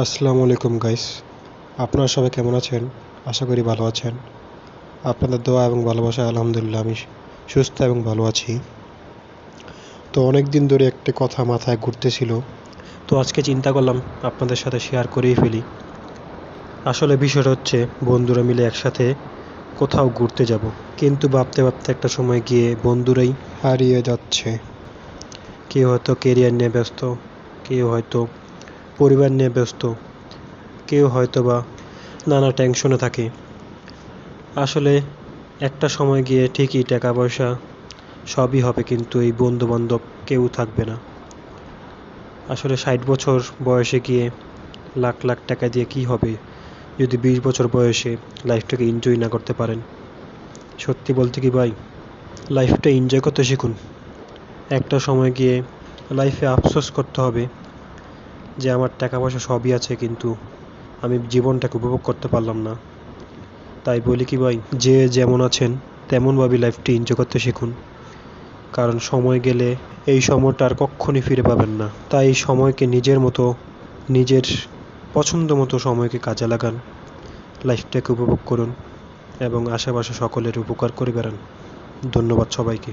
আসসালামু আলাইকুম গাইস আপনারা সবাই কেমন আছেন? আশা করি ভালো আছেন। আপনাদের দোয়া এবং ভালোবাসা আলহামদুলিল্লাহ আমি সুস্থ এবং ভালো আছি। তো অনেক দিন ধরে একটা কথা মাথায় ঘুরতেছিল। তো আজকে চিন্তা করলাম আপনাদের সাথে শেয়ার করেই ফেলি। আসলে বিষয়টা হচ্ছে, বন্ধুরা মিলে একসাথে কোথাও ঘুরতে যাব। কিন্তু ভাবতে ভাবতে একটা সময় গিয়ে বন্ধুরাই হারিয়ে যাচ্ছে। কেউ হয়তো কেরিয়ার নিয়ে ব্যস্ত, কেউ হয়তো পরিবার নিয়ে ব্যস্ত। কেউ হয়তো বা নানা টেনশনে থাকে। আসলে একটা সময় গিয়ে ঠিকই টাকা পয়সা সবই হবে, কিন্তু এই বন্ধু বান্ধব কেউ থাকবে না। আসলে ষাট বছর বয়সে গিয়ে লাখ লাখ টাকা দিয়ে কি হবে? যদি বিশ বছর বয়সে লাইফটাকে এনজয় না করতে পারেন। সত্যি বলতে কি ভাই? লাইফটা এনজয় করতে শিখুন। একটা সময় গিয়ে লাইফে আফসোস করতে হবে। যে আমার টাকা পয়সা সবই আছে, কিন্তু আমি জীবনটাকে উপভোগ করতে পারলাম না। তাই বলি কি ভাই, যে যেমন আছেন, তেমনভাবে লাইফটি এনজয় করতে শিখুন। কারণ সময় গেলে এই সময়টা আর কক্ষণই ফিরে পাবেন না। তাই এই সময়কে নিজের মতো, নিজের পছন্দ মতো সময়কে কাজে লাগান। লাইফটাকে উপভোগ করুন এবং আশেপাশে সকলের উপকার করে বেড়ান। ধন্যবাদ সবাইকে।